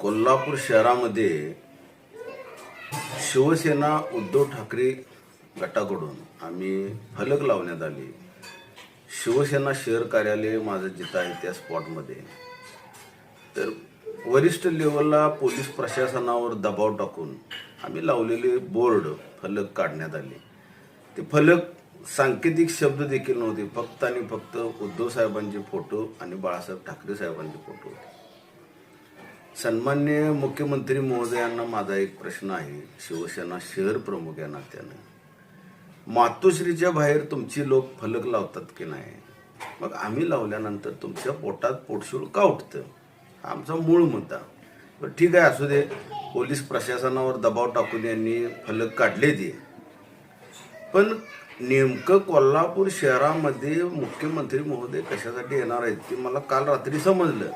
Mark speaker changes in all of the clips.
Speaker 1: कोल्हापूर शहरामध्ये शिवसेना उद्धव ठाकरे गटाकडून आम्ही फलक लावण्यात आले. शिवसेना शहर कार्यालय माझं जिथं आहे त्या स्पॉटमध्ये तर वरिष्ठ लेवलला पोलीस प्रशासनावर दबाव टाकून आम्ही लावलेले बोर्ड फलक काढण्यात आले. ते फलक सांकेतिक शब्द देखील नव्हते. फक्त आणि फक्त उद्धव साहेबांचे फोटो आणि बाळासाहेब ठाकरे साहेबांचे फोटो होते. सन्मान्य मुख्यमंत्री महोदयांना माझा एक प्रश्न आहे. शिवसेना शहर प्रमुख या नात्यानं. मातोश्रीच्या बाहेर तुमची लोक फलक लावतात की नाही? मग आम्ही लावल्यानंतर तुमच्या पोटात पोटशूळ का उठतं? हा आमचा मूळ मुद्दा. बरं ठीक आहे असू दे. पोलीस प्रशासनावर दबाव टाकून यांनी फलक काढले ते. पण नेमकं कोल्हापूर शहरामध्ये मुख्यमंत्री महोदय कशासाठी येणार आहेत ते मला काल रात्री समजलं.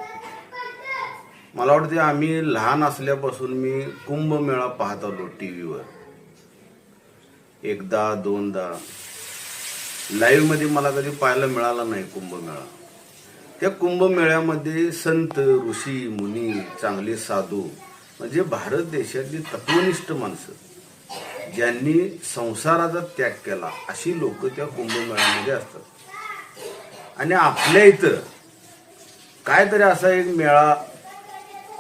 Speaker 1: मला वाटते आम्ही लहान असल्यापासून मी कुंभमेळा पाहत आलो टी व्हीवर एकदा दोनदा. लाईव्हमध्ये मला कधी पाहायला मिळाला नाही कुंभमेळा. त्या कुंभमेळ्यामध्ये संत ऋषी मुनी चांगले साधू म्हणजे भारत देशातली तत्वनिष्ठ माणसं ज्यांनी संसाराचा त्याग केला अशी लोक त्या कुंभमेळ्यामध्ये असतात. आणि आपल्या इथं काहीतरी असा एक मेळा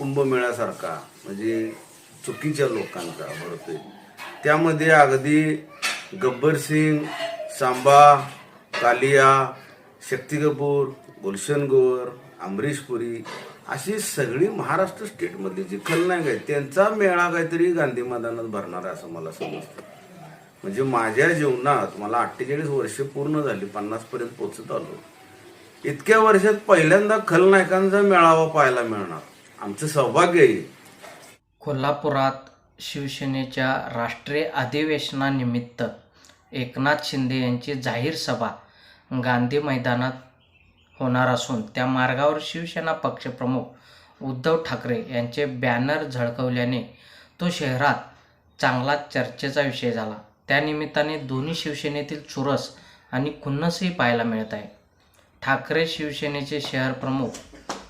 Speaker 1: कुंभमेळ्यासारखा म्हणजे चुकीच्या लोकांचा भरतोय. त्यामध्ये अगदी गब्बर सिंग सांबा कालिया शक्ती कपूर गुलशन गोवर अमरीश पुरी अशी सगळी महाराष्ट्र स्टेटमधली जी खलनायक आहेत त्यांचा मेळा काहीतरी गांधी मैदानात भरणार आहे असं मला समजतं. म्हणजे माझ्या जीवनात मला अठ्ठेचाळीस वर्ष पूर्ण झाली पन्नास पर्यंत पोचत आलो. इतक्या वर्षात पहिल्यांदा खलनायकांचा मेळावा पाहायला मिळणार. आमचं सौभाग्य आहे.
Speaker 2: कोल्हापुरात शिवसेनेच्या राष्ट्रीय अधिवेशनानिमित्त एकनाथ शिंदे यांची जाहीर सभा गांधी मैदानात होणार असून त्या मार्गावर शिवसेना पक्षप्रमुख उद्धव ठाकरे यांचे बॅनर झळकवल्याने तो शहरात चांगला चर्चेचा विषय झाला. त्यानिमित्ताने दोन्ही शिवसेनेतील चुरस आणि खुन्नसही पाहायला मिळत आहे. ठाकरे शिवसेनेचे शहर प्रमुख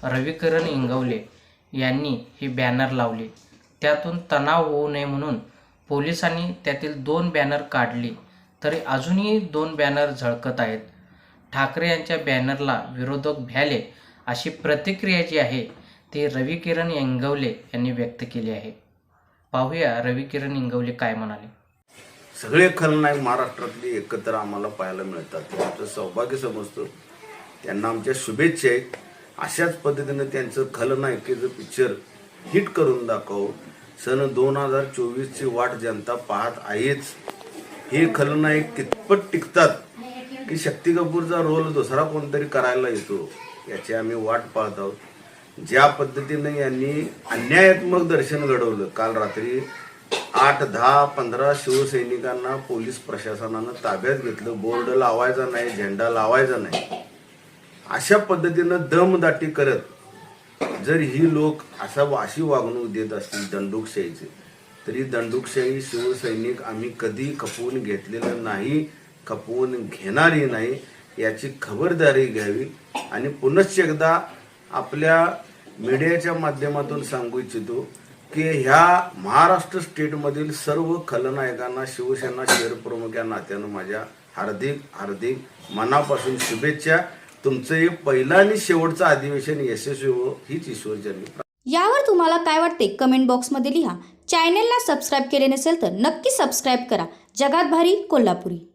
Speaker 2: रविकरण इंगवले यांनी ही बॅनर लावली. त्यातून तणाव होऊ नये म्हणून पोलिसांनी त्यातील दोन बॅनर काढली तरी अजूनही दोन बॅनर झळकत आहेत. ठाकरे यांच्या बॅनरला विरोधक भ्याले अशी प्रतिक्रिया जी आहे ती रविकिरण इंगवले यांनी व्यक्त केली आहे. पाहूया रविकिरण इंगवले काय म्हणाले.
Speaker 1: सगळे खलनायक महाराष्ट्रातले एकत्र आम्हाला पाहायला मिळतात. ते आमचं सौभाग्य समजतो. त्यांना आमच्या शुभेच्छा आहेत. अशाच पद्धतीनं त्यांचं खलनायकेचं पिक्चर हिट करून दाखव. सन दोन हजार चोवीसची वाट जनता पाहत आहेच. हे खलनायक कितपत टिकतात की शक्ती कपूरचा रोल दुसरा कोणतरी करायला येतो याची आम्ही वाट पाहत आहोत. ज्या पद्धतीनं यांनी अन्यायात्मक दर्शन घडवलं काल रात्री आठ दहा पंधरा शिवसैनिकांना पोलीस प्रशासनानं ताब्यात घेतलं. बोर्ड लावायचा नाही झेंडा लावायचा नाही. अशा पद्धतीनं दमदाटी करत जर ही लोक असा अशी वागणूक देत असतील दंडुकशाहीचे तरी दंडुकशाही शिवसैनिक आम्ही कधी खपवून घेतलेलं नाही खपवून घेणारही नाही याची खबरदारी घ्यावी आणि पुनश्च एकदा आपल्या मीडियाच्या माध्यमातून सांगू इच्छितो की ह्या महाराष्ट्र स्टेटमधील सर्व खलनायकांना शिवसेना शहर प्रमुख या नात्यानं माझ्या हार्दिक हार्दिक मनापासून शुभेच्छा. तुमचं हे पहिलं आणि शेवटचं अधिवेशन यशस्वी हो हीच ईश्वरचरणी.
Speaker 3: यावर तुम्हाला काय वाटते कमेंट बॉक्समध्ये लिहा. चॅनेलला सबस्क्राईब केले नसेल तर नक्की सबस्क्राईब करा. जगात भारी कोल्हापुरी.